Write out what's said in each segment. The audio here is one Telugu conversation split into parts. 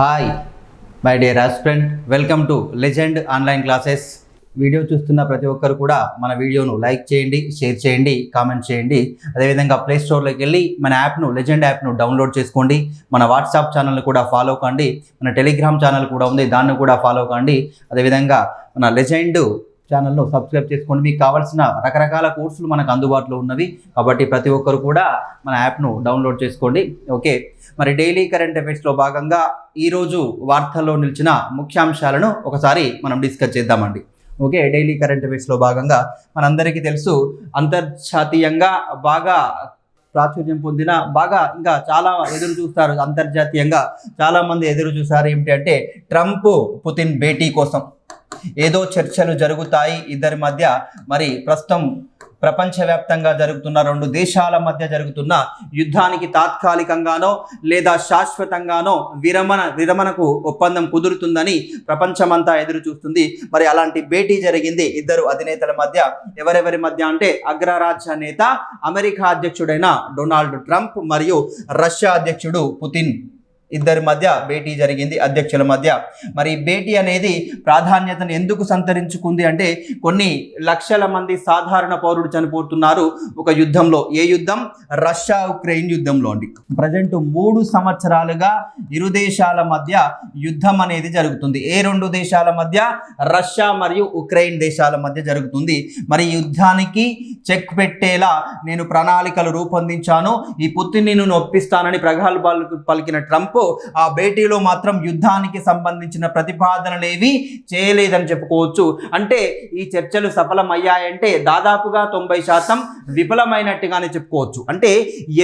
Hi my dear husband welcome to legend online classes video చూస్తున్న ప్రతి ఒక్కరు కూడా మన వీడియోను లైక్ చేయండి షేర్ చేయండి కామెంట్ చేయండి. అదేవిధంగా ప్లే స్టోర్లోకి వెళ్ళి మన యాప్ను లెజెండ్ యాప్ను డౌన్లోడ్ చేసుకోండి. మన వాట్సాప్ ఛానల్ని కూడా ఫాలో కండి. మన టెలిగ్రామ్ ఛానల్ కూడా ఉంది దాన్ని కూడా ఫాలో కండి. అదేవిధంగా మన లెజెండ్ ఛానల్లో సబ్స్క్రైబ్ చేసుకోండి. మీకు కావాల్సిన రకరకాల కోర్సులు మనకు అందుబాటులో ఉన్నవి. కాబట్టి ప్రతి ఒక్కరు కూడా మన యాప్ను డౌన్లోడ్ చేసుకోండి. ఓకే మరి డైలీ కరెంట్ అఫైర్స్లో భాగంగా ఈరోజు వార్తల్లో నిలిచిన ముఖ్యాంశాలను ఒకసారి మనం డిస్కస్ చేద్దామండి. ఓకే డైలీ కరెంట్ అఫైర్స్లో భాగంగా మనందరికీ తెలుసు అంతర్జాతీయంగా బాగా ప్రాచుర్యం పొందిన బాగా ఇంకా చాలా ఎదురు చూస్తారు అంతర్జాతీయంగా చాలామంది ఎదురు చూస్తారు ఏమిటి అంటే ట్రంప్ పుతిన్ భేటీ కోసం. ఏదో చర్చలు జరుగుతాయి ఇద్దరి మధ్య. మరి ప్రస్తుతం ప్రపంచవ్యాప్తంగా జరుగుతున్న రెండు దేశాల మధ్య జరుగుతున్న యుద్ధానికి తాత్కాలికంగానో లేదా శాశ్వతంగానో విరమణ విరమణకు ఒప్పందం కుదురుతుందని ప్రపంచమంతా ఎదురు చూస్తుంది. మరి అలాంటి భేటీ జరిగింది ఇద్దరు అధినేతల మధ్య. ఎవరెవరి మధ్య అంటే అగ్రరాజ్య నేత అమెరికా అధ్యక్షుడైన డొనాల్డ్ ట్రంప్ మరియు రష్యా అధ్యక్షుడు పుతిన్. ఇద్దరి మధ్య భేటీ జరిగింది అధ్యక్షుల మధ్య. మరి భేటీ అనేది ప్రాధాన్యతను ఎందుకు సంతరించుకుంది అంటే కొన్ని లక్షల మంది సాధారణ పౌరుడు చనిపోతున్నారు ఒక యుద్ధంలో. ఏ యుద్ధం? రష్యా ఉక్రెయిన్ యుద్ధంలో అండి. ప్రజెంట్ మూడు సంవత్సరాలుగా ఇరు దేశాల మధ్య యుద్ధం అనేది జరుగుతుంది. ఏ రెండు దేశాల మధ్య? రష్యా మరియు ఉక్రెయిన్ దేశాల మధ్య జరుగుతుంది. మరి యుద్ధానికి చెక్ పెట్టేలా నేను ప్రణాళికలు రూపొందించాను. ఈ పుత్తిని నేను ఒప్పిస్తానని ప్రగల్భాలు పలికిన ట్రంప్ ఆ భేటీలో మాత్రం యుద్ధానికి సంబంధించిన ప్రతిపాదనలేవి చేయలేదని చెప్పుకోవచ్చు. అంటే ఈ చర్చలు సఫలమయ్యాయంటే దాదాపుగా తొంభై శాతం విఫలమైనట్టుగానే చెప్పుకోవచ్చు. అంటే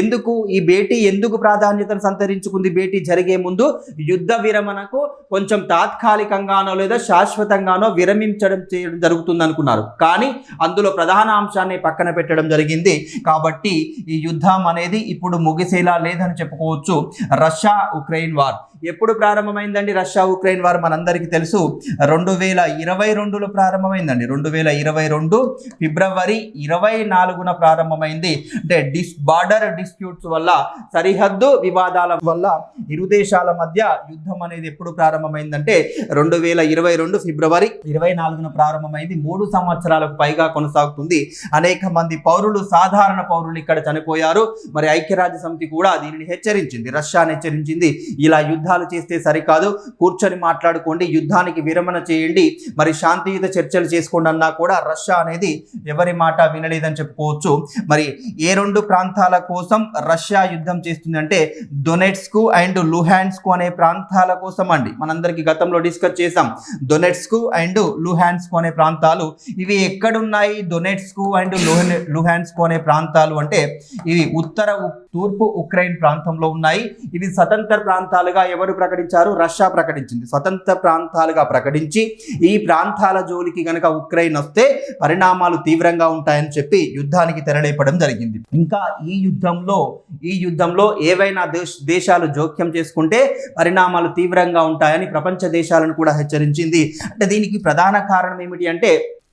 ఎందుకు ఈ భేటీ ఎందుకు ప్రాధాన్యతను సంతరించుకుంది? భేటీ జరిగే ముందు యుద్ధ విరమణకు కొంచెం తాత్కాలికంగానో లేదా శాశ్వతంగానో విరమించడం చేయడం జరుగుతుంది అనుకున్నారు కానీ అందులో ప్రధాన అంశాన్ని పక్కన పెట్టడం జరిగింది. కాబట్టి ఈ యుద్ధం అనేది ఇప్పుడు ముగిసేలా లేదని చెప్పుకోవచ్చు. రష్యా ఉక్రెయిన్ వార్ ఎప్పుడు ప్రారంభమైందండి రష్యా ఉక్రెయిన్ వారు? మనందరికీ తెలుసు. రెండు వేల ఇరవై రెండులో ప్రారంభమైందండి. రెండు వేల ఇరవై రెండు ఫిబ్రవరి ఇరవై నాలుగున ప్రారంభమైంది. అంటే డిస్ బార్డర్ డిస్ప్యూట్స్ వల్ల సరిహద్దు వివాదాల వల్ల ఇరు దేశాల మధ్య యుద్ధం అనేది ఎప్పుడు ప్రారంభమైందంటే రెండు వేల ఇరవై రెండు ఫిబ్రవరి ఇరవై నాలుగున ప్రారంభమైంది. మూడు సంవత్సరాలకు పైగా కొనసాగుతుంది. అనేక మంది పౌరులు సాధారణ పౌరులు ఇక్కడ చనిపోయారు. మరి ఐక్యరాజ్య సమితి కూడా దీనిని హెచ్చరించింది. రష్యాను హెచ్చరించింది. ఇలా యుద్ధాలు చేస్తే సరికాదు. కూర్చొని మాట్లాడుకోండి యుద్ధానికి విరమణ చేయండి. మరి శాంతియుత చర్చలు చేసుకోండి అన్నా కూడా రష్యా అనేది ఎవరి మాట వినలేదని చెప్పుకోవచ్చు. మరి ఏ రెండు ప్రాంతాల కోసం రష్యా యుద్ధం చేస్తుందంటే డొనెట్స్కు అండ్ లుహాన్స్కు అనే ప్రాంతాల కోసం అండి. మనందరికీ గతంలో డిస్కస్ చేసాం డొనెట్స్కు అండ్ లుహాన్స్కు అనే ప్రాంతాలు. ఇవి ఎక్కడున్నాయి? డొనెట్స్కు అండ్ లుహాన్స్కు అనే ప్రాంతాలు అంటే ఇవి ఉత్తర తూర్పు ఉక్రెయిన్ ప్రాంతంలో ఉన్నాయి. ఇవి స్వతంత్ర ప్రాంతాలుగా ఎవరు ప్రకటించారు? రష్యా ప్రకటించింది. స్వతంత్ర ప్రాంతాలుగా ప్రకటించి ఈ ప్రాంతాల జోలికి గనక ఉక్రెయిన్ వస్తే పరిణామాలు తీవ్రంగా ఉంటాయని చెప్పి యుద్ధానికి తెరలేపడం జరిగింది. ఇంకా ఈ యుద్ధంలో ఈ యుద్ధంలో ఏవైనా దేశ దేశాలు జోక్యం చేసుకుంటే పరిణామాలు తీవ్రంగా ఉంటాయని ప్రపంచ దేశాలను కూడా హెచ్చరించింది. అంటే దీనికి ప్రధాన కారణం ఏమిటి అంటే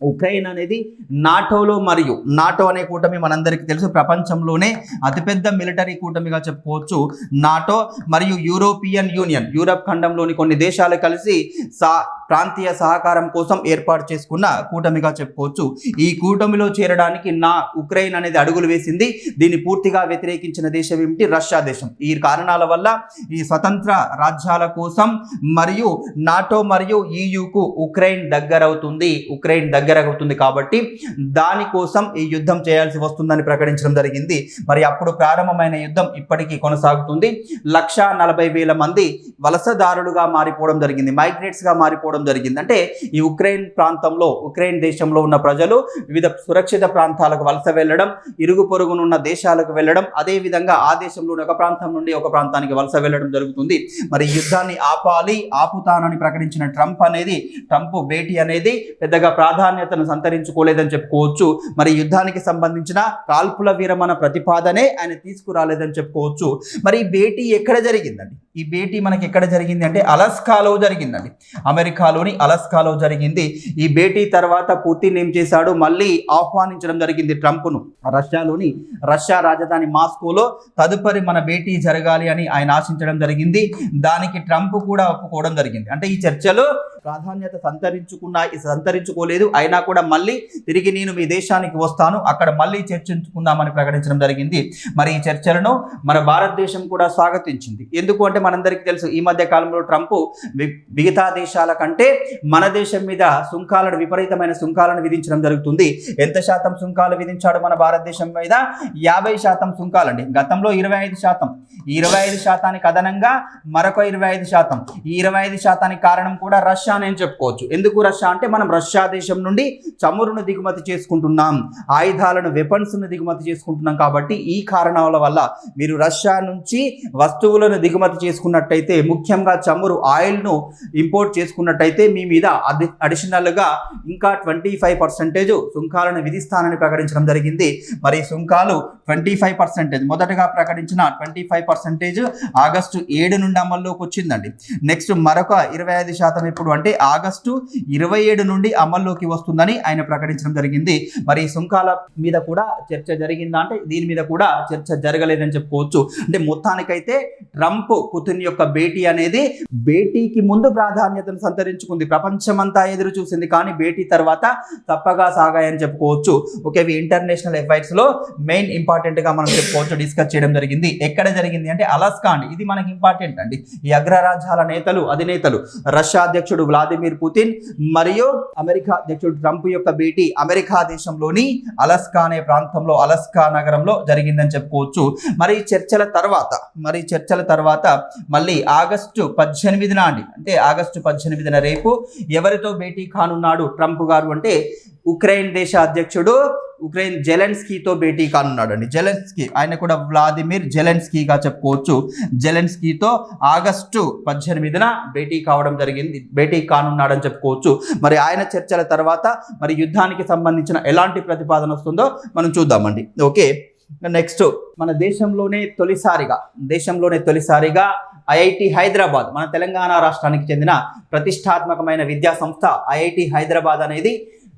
ఉక్రెయిన్ అనేది నాటోలో మరియు నాటో అనే కూటమి మనందరికీ తెలుసు. ప్రపంచంలోనే అతిపెద్ద మిలిటరీ కూటమిగా చెప్పుకోవచ్చు. నాటో మరియు యూరోపియన్ యూనియన్ యూరప్ ఖండంలోని కొన్ని దేశాలు కలిసి సా ప్రాంతీయ సహకారం కోసం ఏర్పాటు చేసుకున్న కూటమిగా చెప్పుకోవచ్చు. ఈ కూటమిలో చేరడానికి నా ఉక్రెయిన్ అనేది అడుగులు వేసింది. దీన్ని పూర్తిగా వ్యతిరేకించిన దేశం ఏమిటి? రష్యా దేశం. ఈ కారణాల వల్ల ఈ స్వతంత్ర రాజ్యాల కోసం మరియు నాటో మరియు ఈయుకు ఉక్రెయిన్ దగ్గరవుతుంది. ఉక్రెయిన్ దగ్గర దగ్గరవుతుంది కాబట్టి దానికోసం ఈ యుద్ధం చేయాల్సి వస్తుందని ప్రకటించడం జరిగింది. మరి అప్పుడు ప్రారంభమైన యుద్ధం ఇప్పటికీ కొనసాగుతుంది. లక్ష నలభై వేల మంది వలసదారులుగా మారిపోవడం జరిగింది. మైగ్రేట్స్గా మారిపోవడం జరిగింది. అంటే ఈ ఉక్రెయిన్ ప్రాంతంలో ఉక్రెయిన్ దేశంలో ఉన్న ప్రజలు వివిధ సురక్షిత ప్రాంతాలకు వలస వెళ్ళడం ఇరుగు పొరుగునున్న దేశాలకు వెళ్ళడం అదే విధంగా ఆ దేశంలోని ఒక ప్రాంతం నుండి ఒక ప్రాంతానికి వలస వెళ్ళడం జరుగుతుంది. మరి యుద్ధాన్ని ఆపాలి ఆపుతానని ప్రకటించిన ట్రంప్ అనేది ట్రంప్ భేటీ అనేది పెద్దగా ప్రాధాన్యతను సంతరించుకోలేదని చెప్పుకోవచ్చు. మరి యుద్ధానికి సంబంధించిన కాల్పుల విరమణ ప్రతిపాదనే ఆయన తీసుకురాలేదని చెప్పుకోవచ్చు. మరి ఈ భేటీ ఎక్కడ జరిగిందండి? ఈ భేటీ మనకి ఎక్కడ జరిగింది అంటే అలస్కాలో జరిగిందండి. అమెరికాలోని అలస్కాలో జరిగింది. ఈ భేటీ తర్వాత పుతిన్ ఏం చేశాడు? మళ్ళీ ఆహ్వానించడం జరిగింది ట్రంప్ను. రష్యాలోని రష్యా రాజధాని మాస్కోలో తదుపరి మన భేటీ జరగాలి అని ఆయన ఆశించడం జరిగింది. దానికి ట్రంప్ కూడా ఒప్పుకోవడం జరిగింది. అంటే ఈ చర్చలో ప్రాధాన్యత సంతరించుకున్న సంతరించుకోలేదు. అయినా కూడా మళ్ళీ తిరిగి నేను మీ దేశానికి వస్తాను. అక్కడ మళ్ళీ చర్చించుకుందామని ప్రకటించడం జరిగింది. మరి ఈ చర్చలను మన భారతదేశం కూడా స్వాగతించింది. ఎందుకు అంటే మనందరికీ తెలుసు ఈ మధ్య కాలంలో ట్రంప్ మిగతా దేశాల కంటే మన దేశం మీద సుంకాలను విపరీతమైన సుంకాలను విధించడం జరుగుతుంది. ఎంత శాతం సుంకాలు విధించాడు మన భారతదేశం మీద? యాభై శాతం సుంకాలండి. గతంలో ఇరవై ఐదు శాతం. ఇరవై ఐదు శాతానికి అదనంగా మరొక ఇరవై ఐదు శాతం. ఈ ఇరవై ఐదు శాతానికి కారణం కూడా రష్యా అని చెప్పుకోవచ్చు. ఎందుకు రష్యా? అంటే మనం రష్యా దేశం నుండి చమురును దిగుమతి చేసుకుంటున్నాం. ఆయుధాలను వెపన్స్ను దిగుమతి చేసుకుంటున్నాం కాబట్టి ఈ కారణాల వల్ల మీరు రష్యా నుంచి వస్తువులను దిగుమతి చేసుకున్నట్టయితే ముఖ్యంగా చమురు ఆయిల్ను ఇంపోర్ట్ చేసుకున్నట్టయితే మీ మీద అడి అడిషనల్గా ఇంకా ట్వంటీ ఫైవ్ పర్సెంటేజ్ సుంకాలను విధిస్తానని ప్రకటించడం జరిగింది. మరి సుంకాలు ట్వంటీ ఫైవ్ పర్సెంటేజ్. మొదటగా ప్రకటించిన ట్వంటీ ఫైవ్ పర్సంటేజ్ ఆగస్టు ఏడు నుండి అమల్లోకి వచ్చిందండి. నెక్స్ట్ మరొక ఇరవై ఐదు శాతం ఇప్పుడు అంటే ఆగస్టు ఇరవై ఏడు నుండి అమల్లోకి వస్తుందని ఆయన ప్రకటించడం జరిగింది. మరి సుంకాల మీద కూడా చర్చ జరిగిందా అంటే దీని మీద కూడా చర్చ జరగలేదని చెప్పుకోవచ్చు. అంటే మొత్తానికైతే ట్రంప్ పుతిన్ యొక్క భేటీ అనేది భేటీకి ముందు ప్రాధాన్యతను సంతరించుకుంది. ప్రపంచమంతా ఎదురు చూసింది కానీ భేటీ తర్వాత తప్పగా సాగాయని చెప్పుకోవచ్చు. ఓకే ఇవి ఇంటర్నేషనల్ అఫైర్స్లో మెయిన్ ఇంపార్టెంట్గా మనం చెప్పుకోవచ్చు డిస్కస్ చేయడం జరిగింది. ఎక్కడ జరిగింది? అంటే అలాస్కా అండి ఇది మనకి ఇంపార్టెంట్ అండి. ఈ అగ్రరాజ్యాల నేతలు అధినేతలు రష్యా అధ్యక్షుడు వ్లాదిమిర్ పుతిన్ మరియు అమెరికా అధ్యక్షుడు ట్రంప్ యొక్క భేటీ అమెరికా దేశంలోని అలస్కా అనే ప్రాంతంలో అలస్కా నగరంలో జరిగిందని చెప్పుకోవచ్చు. మరి చర్చల తర్వాత మరి చర్చల తర్వాత మళ్ళీ ఆగస్టు పద్దెనిమిదిన అండి అంటే ఆగస్టు పద్దెనిమిదిన రేపు ఎవరితో భేటీ కానున్నాడు ట్రంప్ గారు అంటే ఉక్రెయిన్ దేశ అధ్యక్షుడు ఉక్రెయిన్ జెలెన్స్కీతో భేటీ కానున్నాడు అండి జెలెన్స్కీ ఆయన కూడా వ్లాదిమిర్ జెలెన్స్కీగా చెప్పుకోవచ్చు. జెలెన్స్కీతో ఆగస్టు పద్దెనిమిదిన భేటీ కావడం జరిగింది. భేటీ కానున్నాడని చెప్పుకోవచ్చు. మరి ఆయన చర్చల తర్వాత మరి యుద్ధానికి సంబంధించిన ఎలాంటి ప్రతిపాదన వస్తుందో మనం చూద్దామండి. ఓకే నెక్స్ట్ మన దేశంలోనే తొలిసారిగా దేశంలోనే తొలిసారిగా ఐఐటి హైదరాబాద్ మన తెలంగాణ రాష్ట్రానికి చెందిన ప్రతిష్టాత్మకమైన విద్యా సంస్థ ఐఐటి హైదరాబాద్ అనేది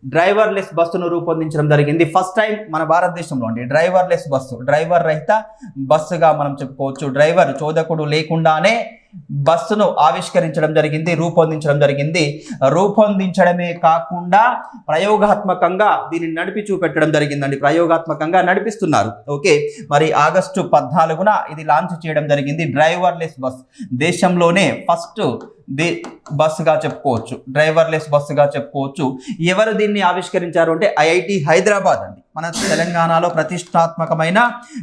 డ్రైవర్లెస్ బస్సును రూపొందించడం జరిగింది. ఫస్ట్ టైం మన భారతదేశంలో అండి డ్రైవర్లెస్ బస్సు. డ్రైవర్ రహిత బస్సుగా మనం చెప్పుకోవచ్చు. డ్రైవర్ చోదకుడు లేకుండానే బస్సును ఆవిష్కరించడం జరిగింది రూపొందించడం జరిగింది. రూపొందించడమే కాకుండా ప్రయోగాత్మకంగా దీన్ని నడిపి చూపెట్టడం జరిగిందండి. ప్రయోగాత్మకంగా నడిపిస్తున్నారు. ఓకే? మరి ఆగస్టు పద్నాలుగున ఇది లాంచ్ చేయడం జరిగింది. Driverless bus. దేశంలోనే ఫస్ట్ ది బస్సుగా చెప్పుకోవచ్చు. డ్రైవర్లెస్ బస్సుగా చెప్పుకోవచ్చు. ఎవరు దీన్ని ఆవిష్కరించారు అంటే ఐఐటి హైదరాబాద్ అండి. మన తెలంగాణలో ప్రతిష్టాత్మకమైన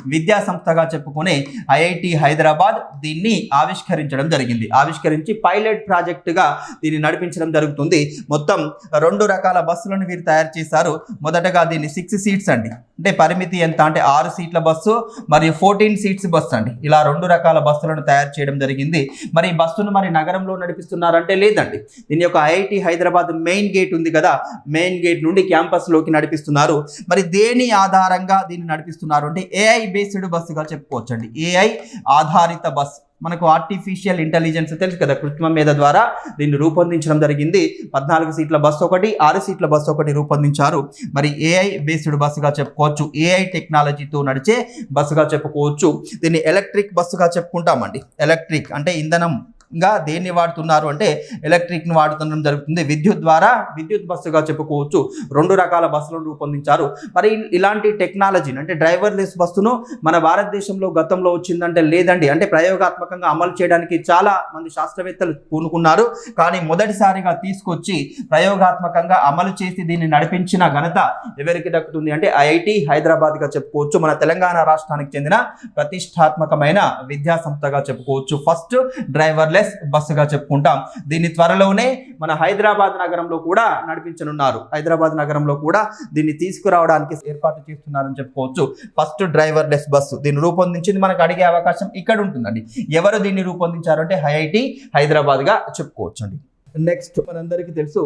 విద్యా సంస్థగా చెప్పుకునే ఐఐటి హైదరాబాద్ దీన్ని ఆవిష్కరించడం జరిగింది. ఆవిష్కరించి పైలట్ ప్రాజెక్టుగా దీన్ని నడిపించడం జరుగుతుంది. మొత్తం రెండు రకాల బస్సులను వీరు తయారు చేశారు. మొదటగా దీన్ని సిక్స్ సీట్స్ అండి. అంటే పరిమితి ఎంత అంటే ఆరు సీట్ల బస్సు మరియు ఫోర్టీన్ సీట్స్ బస్సు అండి. ఇలా రెండు రకాల బస్సులను తయారు చేయడం జరిగింది. మరి ఈ బస్సును మరి నగరంలో నడిపిస్తున్నారంటే లేదండి. దీని యొక్క ఐఐటి హైదరాబాద్ మెయిన్ గేట్ ఉంది కదా. మెయిన్ గేట్ నుండి క్యాంపస్లోకి నడిపిస్తున్నారు. మరి దేని ఆధారంగా దీన్ని నడిపిస్తున్నారు అంటే ఏఐ బేస్డ్ బస్సుగా చెప్పుకోవచ్చు అండి ఏఐ ఆధారిత బస్ మనకు ఆర్టిఫిషియల్ ఇంటెలిజెన్స్ తెలుసు కదా కృత్రిమ మీద ద్వారా దీన్ని రూపొందించడం జరిగింది. పద్నాలుగు సీట్ల బస్సు ఒకటి ఆరు సీట్ల బస్సు ఒకటి రూపొందించారు. మరి ఏఐ బేస్డ్ బస్సుగా చెప్పుకోవచ్చు. ఏఐ టెక్నాలజీతో నడిచే బస్సుగా చెప్పుకోవచ్చు. దీన్ని ఎలక్ట్రిక్ బస్సుగా చెప్పుకుంటామండి. ఎలక్ట్రిక్ అంటే ఇంధనం. ఇంకా దేన్ని వాడుతున్నారు అంటే ఎలక్ట్రిక్ని వాడుతుండడం జరుగుతుంది. విద్యుత్ ద్వారా విద్యుత్ బస్సుగా చెప్పుకోవచ్చు. రెండు రకాల బస్సులను రూపొందించారు. మరి ఇలాంటి టెక్నాలజీని అంటే డ్రైవర్లెస్ బస్సును మన భారతదేశంలో గతంలో వచ్చిందంటే లేదండి. అంటే ప్రయోగాత్మకంగా అమలు చేయడానికి చాలా మంది శాస్త్రవేత్తలు పూనుకున్నారు. కానీ మొదటిసారిగా తీసుకొచ్చి ప్రయోగాత్మకంగా అమలు చేసి దీన్ని నడిపించిన ఘనత ఎవరికి దక్కుతుంది అంటే ఐఐటి హైదరాబాద్గా చెప్పుకోవచ్చు. మన తెలంగాణ రాష్ట్రానికి చెందిన ప్రతిష్టాత్మకమైన విద్యా సంస్థగా చెప్పుకోవచ్చు. ఫస్ట్ డ్రైవర్లెస్ బస్సుగా చెప్పుకుంటాం. దీన్ని త్వరలోనే మన హైదరాబాద్ నగరంలో కూడా నడిపించనున్నారు. హైదరాబాద్ నగరంలో కూడా దీన్ని తీసుకురావడానికి ఏర్పాటు చేస్తున్నారని చెప్పుకోవచ్చు. ఫస్ట్ డ్రైవర్లెస్ బస్సు దీన్ని రూపొందించింది మనకు అడిగే అవకాశం ఇక్కడ ఉంటుందండి. ఎవరు దీన్ని రూపొందించారంటే హైఐటి హైదరాబాద్గా చెప్పుకోవచ్చు అండి నెక్స్ట్ మనందరికీ తెలుసు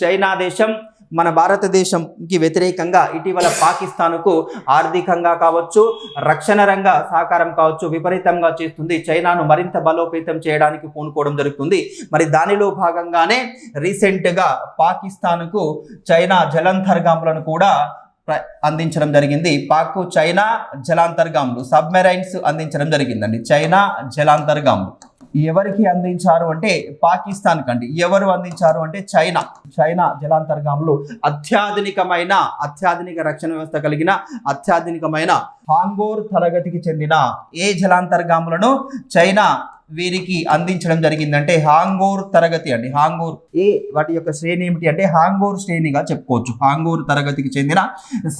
చైనా దేశం మన భారతదేశంకి వ్యతిరేకంగా ఇటీవల పాకిస్తాన్కు ఆర్థికంగా కావచ్చు రక్షణ రంగ సహకారం కావచ్చు విపరీతంగా చేస్తుంది. చైనాను మరింత బలోపేతం చేయడానికి పూనుకోవడం జరుగుతుంది. మరి దానిలో భాగంగానే రీసెంట్గా పాకిస్తాన్కు చైనా జలంతర్గాములను కూడా ప్ర- అందించడం జరిగింది. పాకు చైనా జలాంతర్గాములు సబ్మెరైన్స్ అందించడం జరిగిందండి. చైనా జలాంతర్గాములు. ఎవరికి అందించారు అంటే పాకిస్తాన్ కండి. ఎవరు అందించారు అంటే చైనా. చైనా జలాంతర్గాములు అత్యాధునికమైన అత్యాధునిక రక్షణ వ్యవస్థ కలిగిన అత్యాధునికమైన హాంగోర్ తరగతికి చెందిన ఏ జలాంతర్గాములను? చైనా వీరికి అందించడం జరిగిందంటే హాంగోర్ తరగతి అండి. హాంగోర్ ఏ వాటి యొక్క శ్రేణి ఏమిటి అంటే హాంగోర్ శ్రేణిగా చెప్పుకోవచ్చు. హాంగోర్ తరగతికి చెందిన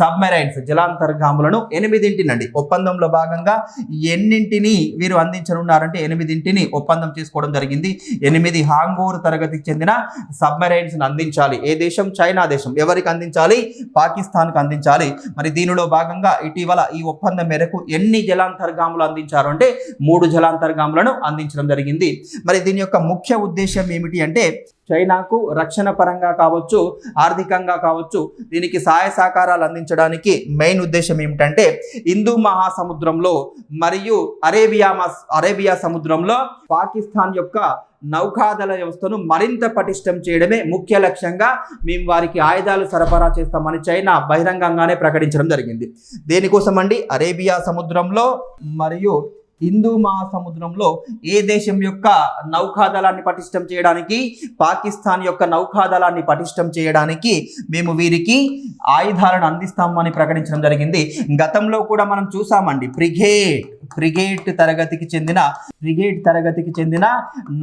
సబ్మెరైన్స్ జలాంతర్గాములను ఎనిమిదింటినండి. ఒప్పందంలో భాగంగా ఎన్నింటిని వీరు అందించనున్నారంటే ఎనిమిదింటిని ఒప్పందం చేసుకోవడం జరిగింది. ఎనిమిది హాంగోర్ తరగతికి చెందిన సబ్మెరైన్స్ అందించాలి. ఏ దేశం? చైనా దేశం. ఎవరికి అందించాలి? పాకిస్తాన్కు అందించాలి. మరి దీనిలో భాగంగా ఇటీవల ఈ ఒప్పందం మేరకు ఎన్ని జలాంతర్గాములు అందించారు అంటే మూడు జలాంతర్గాములను అందించడం జరిగింది. మరి దీని యొక్క ముఖ్య ఉద్దేశం ఏమిటి అంటే చైనాకు రక్షణ పరంగా కావచ్చు ఆర్థికంగా కావచ్చు దీనికి సహాయ సహకారాలు అందించడానికి మెయిన్ ఉద్దేశం ఏమిటంటే హిందూ మహాసముద్రంలో మరియు అరేబియా మస్- అరేబియా సముద్రంలో పాకిస్తాన్ యొక్క నౌకాదళ వ్యవస్థను మరింత పటిష్టం చేయడమే ముఖ్య లక్ష్యంగా మేము వారికి ఆయుధాలు సరఫరా చేస్తామని చైనా బహిరంగంగానే ప్రకటించడం జరిగింది. దేనికోసం అండి అరేబియా సముద్రంలో మరియు హిందూ మహాసముద్రంలో ఏ దేశం యొక్క నౌకాదళాన్ని పటిష్టం చేయడానికి పాకిస్తాన్ యొక్క నౌకాదళాన్ని పటిష్టం చేయడానికి మేము వీరికి ఆయుధాలను అందిస్తామని ప్రకటించడం జరిగింది. గతంలో కూడా మనం చూసామండి. బ్రిగేడ్ ఫ్రిగేట్ తరగతికి చెందిన ఫ్రిగేట్ తరగతికి చెందిన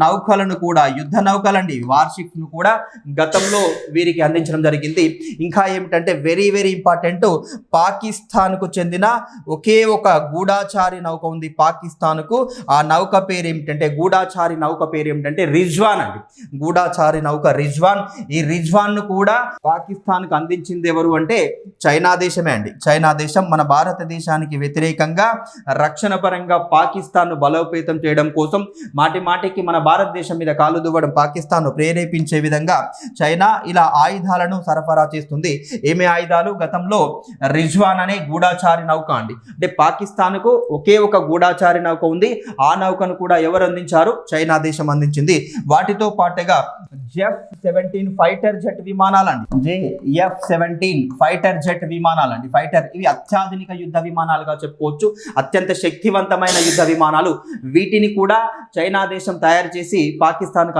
నౌకలను కూడా యుద్ధ నౌకలండి. వార్షిప్ను కూడా గతంలో వీరికి అందించడం జరిగింది. ఇంకా ఏమిటంటే వెరీ వెరీ ఇంపార్టెంట్ పాకిస్తాన్కు చెందిన ఒకే ఒక గూఢాచారి నౌక ఉంది పాకిస్తాన్కు. ఆ నౌక పేరు ఏమిటంటే గూఢాచారి నౌక పేరు ఏమిటంటే రిజ్వాన్ అండి. గూఢాచారి నౌక రిజ్వాన్. ఈ రిజ్వాన్ను కూడా పాకిస్తాన్కు అందించింది ఎవరు అంటే చైనా దేశమే అండి. చైనా దేశం మన భారతదేశానికి వ్యతిరేకంగా రక్షణ పరంగా పాకిస్తాన్ను బలోపేతం చేయడం కోసం మాటి మాటికి మన భారతదేశం మీద కాలు దువ్వడం పాకిస్తాన్ను ప్రేరేపించే విధంగా చైనా ఇలా ఆయుధాలను సరఫరా చేస్తుంది. ఏమి ఆయుధాలు? గతంలో రిజ్వాన్ అనే గూఢాచారి నౌక అండి. అంటే పాకిస్తాన్కు ఒకే ఒక గూఢాచారి నౌక ఉంది. ఆ నౌకను కూడా ఎవరు అందించారు? చైనా దేశం అందించింది. వాటితో పాటుగా జెఫ్ సెవెంటీన్ ఫైటర్ జెట్ విమానాలండి. జేఎఫ్ సెవెంటీన్ ఫైటర్ జెట్ విమానాలండి. ఫైటర్ ఇవి అత్యాధునిక యుద్ధ విమానాలుగా చెప్పుకోవచ్చు. అత్యంత శక్తి శక్తివంతమైన యుద్ధ విమానాలు వీటిని కూడా చైనా దేశం తయారు చేసి పాకిస్తాన్కు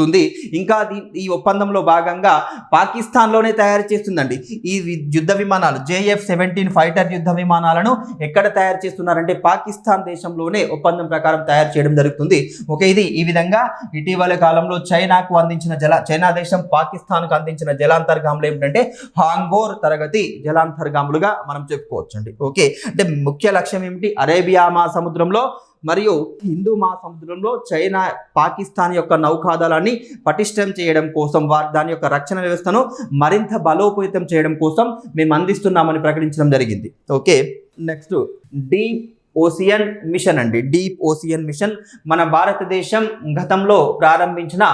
చేస్తుంది. ఇంకా దీ- ఈ ఒప్పందంలో భాగంగా పాకిస్తాన్లోనే తయారు చేస్తుందండి. ఈ యుద్ధ విమానాలు జేఎఫ్ సెవెంటీన్ ఫైటర్ యుద్ధ విమానాలను ఎక్కడ తయారు చేస్తున్నారంటే పాకిస్తాన్ దేశంలోనే ఒప్పందం ప్రకారం తయారు చేయడం జరుగుతుంది. ఓకే ఇది ఈ విధంగా ఇటీవల కాలంలో చైనాకు అందించిన జల చైనా దేశం పాకిస్తాన్కు అందించిన జలాంతర్గాములు ఏమిటంటే హాంగోర్ తరగతి జలాంతర్గాములుగా మనం చెప్పుకోవచ్చండి. ఓకే అంటే ముఖ్య లక్ష్యం ఏమిటి? అరేబియా మహాసముద్రంలో మరియు హిందూ మహాసముద్రంలో చైనా పాకిస్తాన్ యొక్క నౌకాదళాన్ని పటిష్టం చేయడం కోసం వారి దాని యొక్క రక్షణ వ్యవస్థను మరింత బలోపేతం చేయడం కోసం మేము అందిస్తున్నామని ప్రకటించడం జరిగింది. Okay next deep ocean mission అండి. డీప్ ఓసియన్ మిషన్ మన భారతదేశం గతంలో ప్రారంభించిన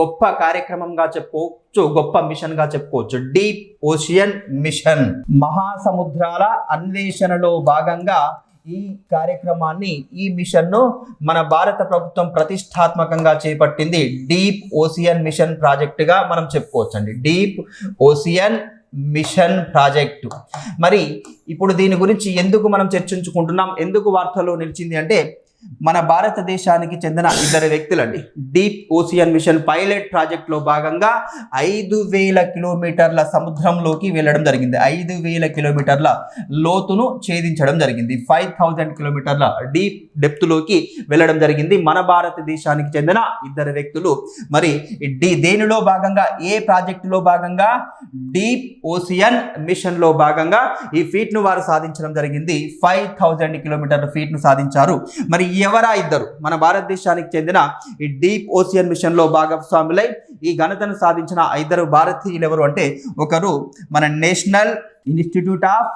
గొప్ప కార్యక్రమంగా చెప్పుకోవచ్చు గొప్ప మిషన్గా చెప్పుకోవచ్చు. Deep ocean mission. మహాసముద్రాల అన్వేషణలో భాగంగా ఈ కార్యక్రమాన్ని ఈ మిషన్ను మన భారత ప్రభుత్వం ప్రతిష్టాత్మకంగా చేపట్టింది డీప్ ఓసియన్ మిషన్ ప్రాజెక్టుగా మనం చెప్పుకోవచ్చండి. Deep ocean mission project. మరి ఇప్పుడు దీని గురించి ఎందుకు మనం చర్చించుకుంటున్నాం? ఎందుకు వార్తల్లో నిలిచింది అంటే మన భారతదేశానికి చెందిన ఇద్దరు వ్యక్తులండి. డీప్ ఓసియన్ మిషన్ పైలట్ ప్రాజెక్ట్లో భాగంగా ఐదు వేల కిలోమీటర్ల సముద్రంలోకి వెళ్ళడం జరిగింది. ఐదు వేల కిలోమీటర్ల లోతును ఛేదించడం జరిగింది. ఫైవ్ థౌజండ్ కిలోమీటర్ల డీప్ డెప్త్లోకి వెళ్ళడం జరిగింది. మన భారతదేశానికి చెందిన ఇద్దరు వ్యక్తులు. మరి డీ దేనిలో భాగంగా? ఏ ప్రాజెక్టులో భాగంగా? డీప్ ఓసియన్ మిషన్లో భాగంగా ఈ ఫీట్ను వారు సాధించడం జరిగింది. ఫైవ్ థౌజండ్ కిలోమీటర్ల ఫీట్ను సాధించారు. మరి ఎవరా ఇద్దరు? మన భారతదేశానికి చెందిన ఈ డీప్ ఓసియన్ మిషన్లో భాగస్వాములై ఈ ఘనతను సాధించిన ఇద్దరు భారతీయులు ఎవరు అంటే ఒకరు మన నేషనల్ ఇన్స్టిట్యూట్ ఆఫ్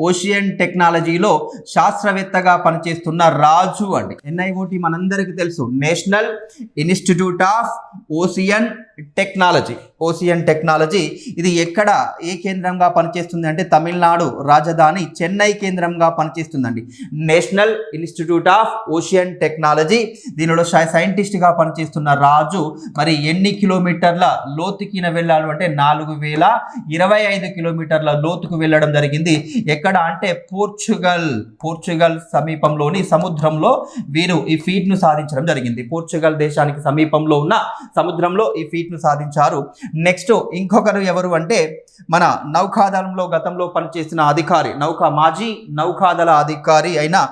ఓషియన్ టెక్నాలజీలో శాస్త్రవేత్తగా పనిచేస్తున్న రాజు అండి. ఎన్ఐఓటి మనందరికీ తెలుసు. National institute of ocean technology. Ocean technology. ఇది ఎక్కడ ఏ కేంద్రంగా పనిచేస్తుంది అంటే తమిళనాడు రాజధాని చెన్నై కేంద్రంగా పనిచేస్తుందండి. National institute of ocean technology. దీనిలో సై- సైంటిస్ట్గా పనిచేస్తున్న రాజు మరి ఎన్ని కిలోమీటర్ల లోతుకిన వెళ్ళాడు అంటే నాలుగు వేల ఇరవై ఐదు కిలోమీటర్ల లోతుకు వెళ్ళడం జరిగింది. ఎక్కడ అంటే పోర్చుగల్ పోర్చుగల్ సమీపంలోని సముద్రంలో వీరు ఈ ఫీట్ను సాధించడం జరిగింది. పోర్చుగల్ దేశానికి సమీపంలో ఉన్న సముద్రంలో ఈ ఫీట్ను సాధించారు. నెక్స్ట్ ఇంకొకరు ఎవరు అంటే మన నౌకాదళంలో గతంలో పనిచేసిన అధికారి నౌకా మాజీ నౌకాదళ అధికారి అయిన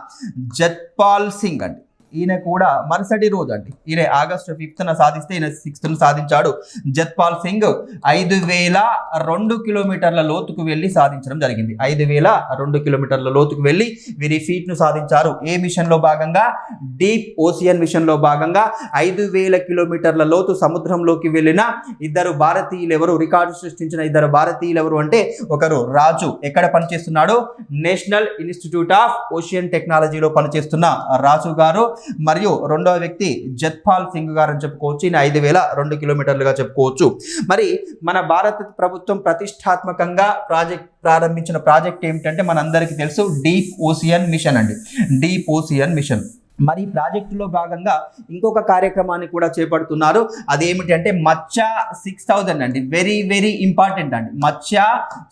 జత్పాల్ సింగ్ అండి. ఈయన కూడా మరుసటి రోజు అండి ఈయన ఆగస్టు ఫిఫ్త్న సాధిస్తే ఈయన సిక్స్త్ను సాధించాడు. జత్పాల్ సింగ్ ఐదు వేల రెండు కిలోమీటర్ల లోతుకు వెళ్ళి సాధించడం జరిగింది. ఐదు వేల రెండు కిలోమీటర్ల లోతుకు వెళ్ళి వీరి ఫీట్ను సాధించారు. ఏ మిషన్లో భాగంగా? డీప్ ఓసియన్ మిషన్లో భాగంగా. ఐదు వేల కిలోమీటర్ల లోతు సముద్రంలోకి వెళ్ళిన ఇద్దరు భారతీయులు ఎవరు రికార్డు సృష్టించిన ఇద్దరు భారతీయులు ఎవరు అంటే ఒకరు రాజు. ఎక్కడ పనిచేస్తున్నాడు? నేషనల్ ఇన్స్టిట్యూట్ ఆఫ్ ఓషియన్ టెక్నాలజీలో పనిచేస్తున్న రాజు గారు. మరియు రెండవ వ్యక్తి జత్పాల్ సింగ్ గారు అని చెప్పుకోవచ్చు. ఈయన ఐదు వేల రెండు కిలోమీటర్లుగా చెప్పుకోవచ్చు. మరి మన భారత ప్రభుత్వం ప్రతిష్టాత్మకంగా ప్రాజెక్ట్ ప్రారంభించిన ప్రాజెక్ట్ ఏమిటంటే మనందరికీ తెలుసు డీప్ ఓసియన్ మిషన్ అండి. Deep ocean mission. మరి ప్రాజెక్టులో భాగంగా ఇంకొక కార్యక్రమాన్ని కూడా చేపడుతున్నారు. అదేమిటంటే మచ్చ సిక్స్ థౌజండ్ అండి. వెరీ వెరీ ఇంపార్టెంట్ అండి. Matsya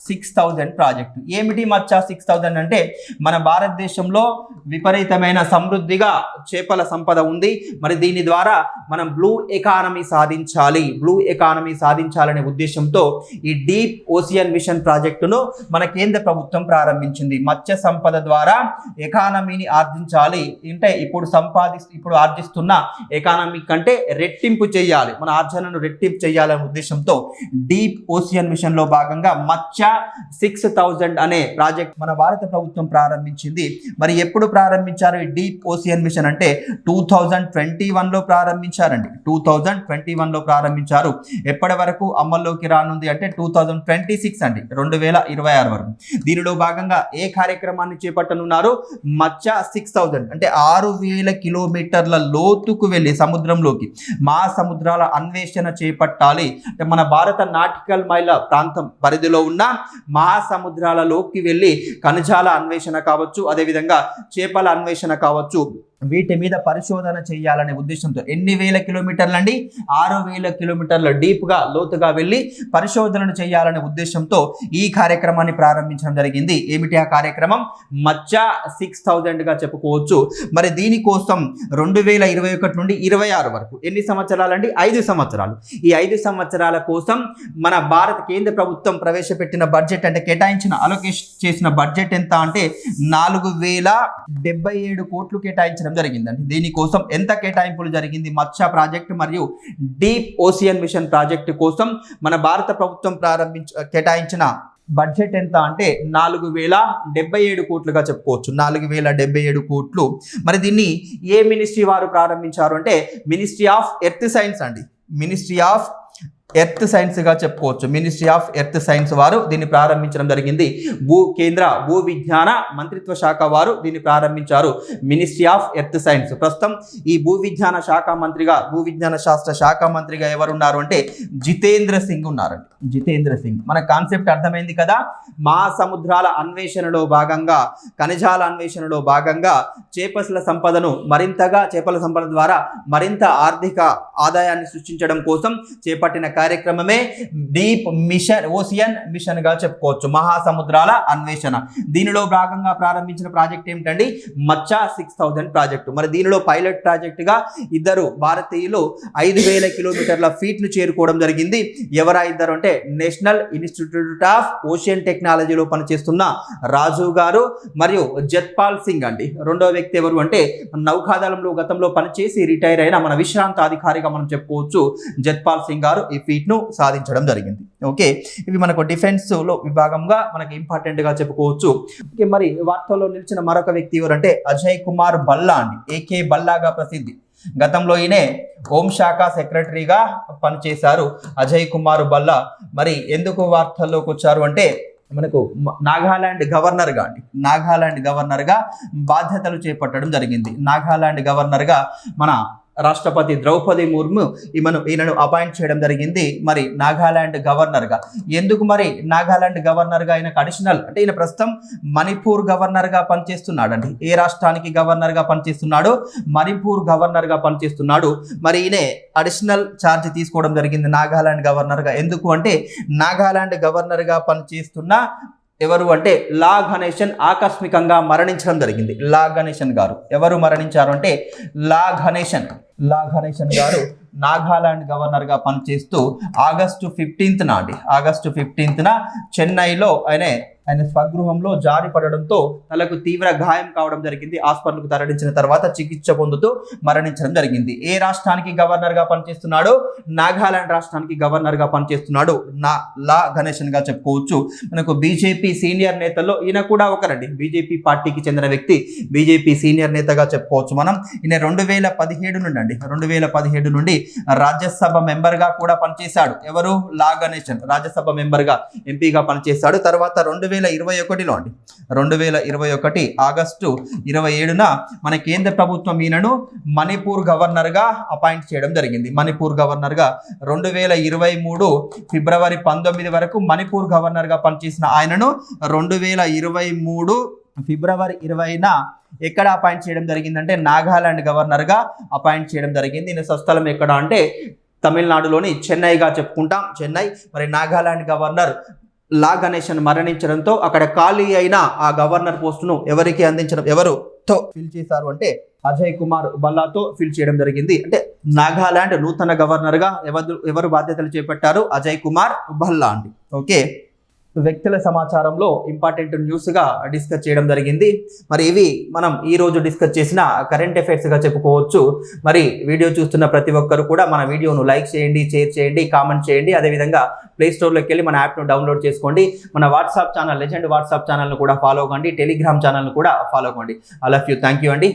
six thousand project. ఏమిటి మచ్చ సిక్స్ థౌజండ్ అంటే? మన భారతదేశంలో విపరీతమైన సమృద్ధిగా చేపల సంపద ఉంది. మరి దీని ద్వారా మనం బ్లూ ఎకానమీ సాధించాలి. బ్లూ ఎకానమీ సాధించాలనే ఉద్దేశంతో ఈ డీప్ ఓసియన్ మిషన్ ప్రాజెక్టును మన కేంద్ర ప్రభుత్వం ప్రారంభించింది. మత్స్య సంపద ద్వారా ఎకానమీని ఆర్జించాలి. అంటే ఇప్పుడు సంపాది ఇప్పుడు ఆర్జిస్తున్న ఎకానమీ కంటే రెట్టింపు చేయాలి మన ఆర్జనను రెట్టింపు చేయాలనే ఉద్దేశంతో డీప్ ఓసియన్ మిషన్లో భాగంగా మత్స్య సిక్స్ థౌజండ్ అనే ప్రాజెక్ట్ మన భారత ప్రభుత్వం ప్రారంభించింది. మరి ఎప్పుడు ప్రారంభించారు ఈ డీప్ ఓసియన్ మిషన్ అంటే? టూ థౌజండ్ ట్వంటీ వన్లో ప్రారంభించారండి. టూ థౌజండ్ ట్వంటీ వన్లో ప్రారంభించారు. ఎప్పటి వరకు అమల్లోకి రానుంది అంటే టూ థౌజండ్ ట్వంటీ సిక్స్ అండి. రెండు వేల ఇరవై ఆరు వరకు. దీనిలో భాగంగా ఏ కార్యక్రమాన్ని చేపట్టనున్నారు? మచ్చ సిక్స్ థౌజండ్ అంటే ఆరు వేల కిలోమీటర్ల లోతుకు వెళ్ళి సముద్రంలోకి మా సముద్రాల అన్వేషణ చేపట్టాలి. అంటే మన భారత నాటికల్ మైల ప్రాంతం పరిధిలో ఉన్న మా సముద్రాలలోకి వెళ్ళి ఖనిజాల అన్వేషణ కావచ్చు అదేవిధంగా చేపల అన్వేషణ కావచ్చు. వీటి మీద పరిశోధన చేయాలనే ఉద్దేశంతో ఎన్ని వేల కిలోమీటర్లు అండి? ఆరు వేల కిలోమీటర్ల డీప్గా లోతుగా వెళ్ళి పరిశోధనలు చేయాలనే ఉద్దేశంతో ఈ కార్యక్రమాన్ని ప్రారంభించడం జరిగింది. ఏమిటి ఆ కార్యక్రమం? మచ్చ సిక్స్ థౌజండ్గా చెప్పుకోవచ్చు. మరి దీనికోసం రెండు వేల ఇరవై ఒకటి నుండి ఇరవై ఆరు వరకు ఎన్ని సంవత్సరాలండి? ఐదు సంవత్సరాలు. ఈ ఐదు సంవత్సరాల కోసం మన భారత కేంద్ర ప్రభుత్వం ప్రవేశపెట్టిన బడ్జెట్ అంటే కేటాయించిన అలొకేషన్ చేసిన బడ్జెట్ ఎంత అంటే నాలుగు వేల డెబ్బై ఏడు కోట్లు కేటాయించిన కేటాయించడం జరిగిందండి. దీనికోసం ఎంత కేటాయింపులు జరిగింది? మత్స్య ప్రాజెక్ట్ మరియు డీప్ ఓసియన్ మిషన్ ప్రాజెక్టు కోసం మన భారత ప్రభుత్వం ప్రారంభించ కేటాయించిన బడ్జెట్ ఎంత అంటే నాలుగు వేల డెబ్బై ఏడు కోట్లుగా చెప్పుకోవచ్చు. నాలుగు వేల డెబ్బై ఏడు కోట్లు. మరి దీన్ని ఏ మినిస్ట్రీ వారు ప్రారంభించారు అంటే మినిస్ట్రీ ఆఫ్ ఎర్త్ సైన్స్ అండి. మినిస్ట్రీ ఆఫ్ ఎర్త్ సైన్స్గా చెప్పుకోవచ్చు. మినిస్ట్రీ ఆఫ్ ఎర్త్ సైన్స్ వారు దీన్ని ప్రారంభించడం జరిగింది. భూ కేంద్ర భూ విజ్ఞాన మంత్రిత్వ శాఖ వారు దీన్ని ప్రారంభించారు. మినిస్ట్రీ ఆఫ్ ఎర్త్ సైన్స్ ప్రస్తుతం ఈ భూ విజ్ఞాన శాఖ మంత్రిగా భూ విజ్ఞాన శాస్త్ర శాఖ మంత్రిగా ఎవరున్నారు అంటే జితేంద్ర సింగ్ ఉన్నారండి జితేంద్ర సింగ్. మన కాన్సెప్ట్ అర్థమైంది కదా? మా సముద్రాల అన్వేషణలో భాగంగా ఖనిజాల అన్వేషణలో భాగంగా చేపల సంపదను మరింతగా చేపల సంపద ద్వారా మరింత ఆర్థిక ఆదాయాన్ని సృష్టించడం కోసం చేపట్టిన కార్యక్రమమే డీప్ మిషన్ ఓసియన్ మిషన్గా చెప్పుకోవచ్చు. మహాసముద్రాల అన్వేషణ. దీనిలో భాగంగా ప్రారంభించిన ప్రాజెక్ట్ ఏమిటండి? మచ్చా సిక్స్ థౌజండ్ ప్రాజెక్టు. మరి దీనిలో పైలట్ ప్రాజెక్టుగా ఇద్దరు భారతీయులు ఐదు వేల కిలోమీటర్ల ఫీట్ను చేరుకోవడం జరిగింది. ఎవరా ఇద్దరు అంటే నేషనల్ ఇన్స్టిట్యూట్ ఆఫ్ ఓషియన్ టెక్నాలజీలో పనిచేస్తున్న రాజు గారు మరియు జత్పాల్ సింగ్ అండి. రెండో వ్యక్తి ఎవరు అంటే నౌకాదళంలో గతంలో పనిచేసి రిటైర్ అయిన మన విశ్రాంత అధికారిగా మనం చెప్పుకోవచ్చు జత్పాల్ సింగ్ గారు ఈ ఫీట్ను సాధించడం జరిగింది. ఓకే? ఇవి మనకు డిఫెన్స్లో విభాగంగా మనకి ఇంపార్టెంట్గా చెప్పుకోవచ్చు. ఓకే మరి వార్తల్లో నిలిచిన మరొక వ్యక్తి ఎవరంటే అజయ్ కుమార్ బల్లా అండి. ఏకే బల్లాగా ప్రసిద్ధి. గతంలో ఈయనే హోంశాఖ సెక్రటరీగా పనిచేశారు అజయ్ కుమార్ బల్లా. మరి ఎందుకు వార్తల్లోకి వచ్చారు అంటే మనకు నాగాలాండ్ గవర్నర్గా అండి. నాగాలాండ్ గవర్నర్గా బాధ్యతలు చేపట్టడం జరిగింది. నాగాలాండ్ గవర్నర్గా మన రాష్ట్రపతి ద్రౌపది ముర్ము ఈమెను ఈయనను అపాయింట్ చేయడం జరిగింది. మరి నాగాలాండ్ గవర్నర్గా. ఎందుకు మరి నాగాలాండ్ గవర్నర్గా? ఆయనకు అడిషనల్ అంటే ఈయన ప్రస్తుతం మణిపూర్ గవర్నర్గా పనిచేస్తున్నాడండి. ఏ రాష్ట్రానికి గవర్నర్గా పనిచేస్తున్నాడు? మణిపూర్ గవర్నర్గా పనిచేస్తున్నాడు. మరి ఈయన అడిషనల్ ఛార్జ్ తీసుకోవడం జరిగింది నాగాలాండ్ గవర్నర్గా. ఎందుకు అంటే నాగాలాండ్ గవర్నర్గా పనిచేస్తున్న ఎవరు అంటే లా గణేశన్ ఆకస్మికంగా మరణించడం జరిగింది. లా గణేశన్ గారు ఎవరు మరణించారు అంటే లా గణేశన్. లా గణేశన్ గారు నాగాలాండ్ గవర్నర్గా పనిచేస్తూ ఆగస్టు ఫిఫ్టీన్త్ నాటి ఆగస్టు ఫిఫ్టీన్త్న చెన్నైలో ఆయన ఆయన స్వగృహంలో జారి పడడంతో తలకు తీవ్ర గాయం కావడం జరిగింది. హాస్పిటల్కు తరలించిన తర్వాత చికిత్స పొందుతూ మరణించడం జరిగింది. ఏ రాష్ట్రానికి గవర్నర్గా పనిచేస్తున్నాడు? నాగాలాండ్ రాష్ట్రానికి గవర్నర్గా పనిచేస్తున్నాడు. నా లా గణేశన్గా చెప్పుకోవచ్చు. మనకు బీజేపీ సీనియర్ నేతల్లో ఈయన కూడా ఒకరండి. బీజేపీ పార్టీకి చెందిన వ్యక్తి బీజేపీ సీనియర్ నేతగా చెప్పుకోవచ్చు మనం. ఈయన రెండు వేల పదిహేడు నుండి అండి రెండు వేల పదిహేడు నుండి రాజ్యసభ మెంబర్గా కూడా పనిచేశాడు. ఎవరు? లా గణేశన్. రాజ్యసభ మెంబర్గా ఎంపీగా పనిచేశాడు. తర్వాత రెండు వేల ఇరవై ఒకటిలో అండి. రెండు వేల ఇరవై ఒకటి ఆగస్టు ఇరవై ఏడున మన కేంద్ర ప్రభుత్వం ఈయనను మణిపూర్ గవర్నర్గా అపాయింట్ చేయడం జరిగింది. మణిపూర్ గవర్నర్గా రెండు వేల ఇరవై మూడు ఫిబ్రవరి పంతొమ్మిది వరకు మణిపూర్ గవర్నర్గా పనిచేసిన ఆయనను రెండు వేల ఇరవై మూడు ఫిబ్రవరి ఇరవైన ఎక్కడ అపాయింట్ చేయడం జరిగిందంటే నాగాలాండ్ గవర్నర్గా అపాయింట్ చేయడం జరిగింది. ఈయన స్వస్థలం ఎక్కడ అంటే తమిళనాడులోని చెన్నైగా చెప్పుకుంటాం. చెన్నై మరి నాగాలాండ్ గవర్నర్ లా గణేశన్ మరణించడంతో అక్కడ ఖాళీ అయిన ఆ గవర్నర్ పోస్టును ఎవరికి అందించడం ఎవరుతో ఫిల్ చేశారు అంటే అజయ్ కుమార్ బల్లాతో ఫిల్ చేయడం జరిగింది. అంటే నాగాలాండ్ నూతన గవర్నర్గా ఎవరు ఎవరు బాధ్యతలు చేపట్టారు? అజయ్ కుమార్ బల్లా అండి ఓకే. వ్యక్తుల సమాచారంలో ఇంపార్టెంట్ న్యూస్గా డిస్కస్ చేయడం జరిగింది. మరి ఇవి మనం ఈరోజు డిస్కస్ చేసిన కరెంట్ అఫైర్స్గా చెప్పుకోవచ్చు. మరి వీడియో చూస్తున్న ప్రతి ఒక్కరు కూడా మన వీడియోను లైక్ చేయండి షేర్ చేయండి కామెంట్ చేయండి. అదేవిధంగా ప్లేస్టోర్లోకి వెళ్ళి మన యాప్ను డౌన్లోడ్ చేసుకోండి. మన వాట్సాప్ ఛానల్ లెజెండ్ వాట్సాప్ ఛానల్ను కూడా ఫాలో కండి. టెలిగ్రామ్ ఛానల్ను కూడా ఫాలో కండి. I love you thank you అండి.